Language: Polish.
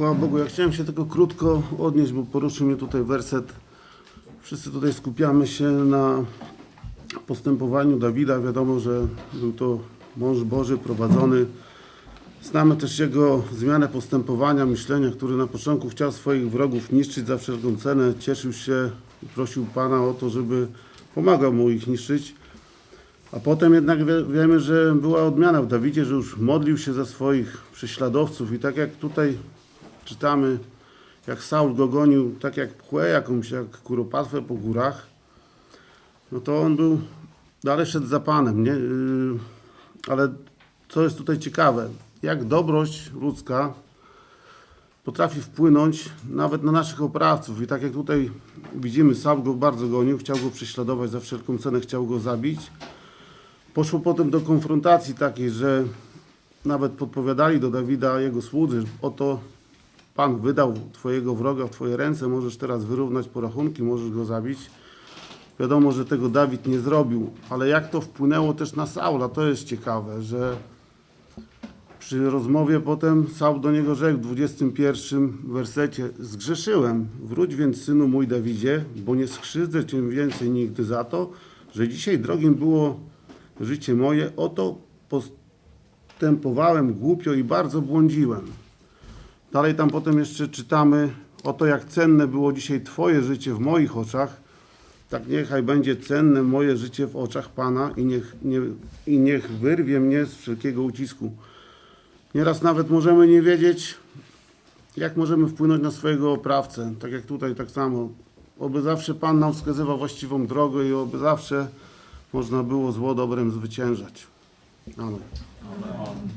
Chwała Bogu. Ja chciałem się tylko krótko odnieść, bo poruszył mnie tutaj werset. Wszyscy tutaj skupiamy się na postępowaniu Dawida. Wiadomo, że był to mąż Boży prowadzony. Znamy też jego zmianę postępowania, myślenia, który na początku chciał swoich wrogów niszczyć za wszelką cenę. Cieszył się i prosił Pana o to, żeby pomagał mu ich niszczyć. A potem jednak wie, wiemy, że była odmiana w Dawidzie, że już modlił się za swoich prześladowców i tak jak tutaj czytamy, jak Saul go gonił, tak jak pchłę jakąś, jak kuropatwę po górach, no to on był, dalej szedł za Panem, nie? Yy, Ale co jest tutaj ciekawe, jak dobrość ludzka potrafi wpłynąć nawet na naszych oprawców. I tak jak tutaj widzimy, Saul go bardzo gonił, chciał go prześladować za wszelką cenę, chciał go zabić. Poszło potem do konfrontacji takiej, że nawet podpowiadali do Dawida jego słudzy, oto Pan wydał Twojego wroga w Twoje ręce, możesz teraz wyrównać porachunki, możesz go zabić. Wiadomo, że tego Dawid nie zrobił, ale jak to wpłynęło też na Saula, to jest ciekawe, że przy rozmowie potem Saul do niego rzekł w 21 wersecie Zgrzeszyłem, wróć więc synu mój Dawidzie, bo nie skrzywdzę cię więcej nigdy za to, że dzisiaj drogim było życie moje, oto postępowałem głupio i bardzo błądziłem. Dalej tam potem jeszcze czytamy oto jak cenne było dzisiaj Twoje życie w moich oczach, tak niechaj będzie cenne moje życie w oczach Pana i niech, nie, i niech wyrwie mnie z wszelkiego ucisku. Nieraz nawet możemy nie wiedzieć, jak możemy wpłynąć na swojego oprawcę. Tak jak tutaj, tak samo. Oby zawsze Pan nam wskazywał właściwą drogę i oby zawsze można było zło dobrem zwyciężać. Amen. Amen.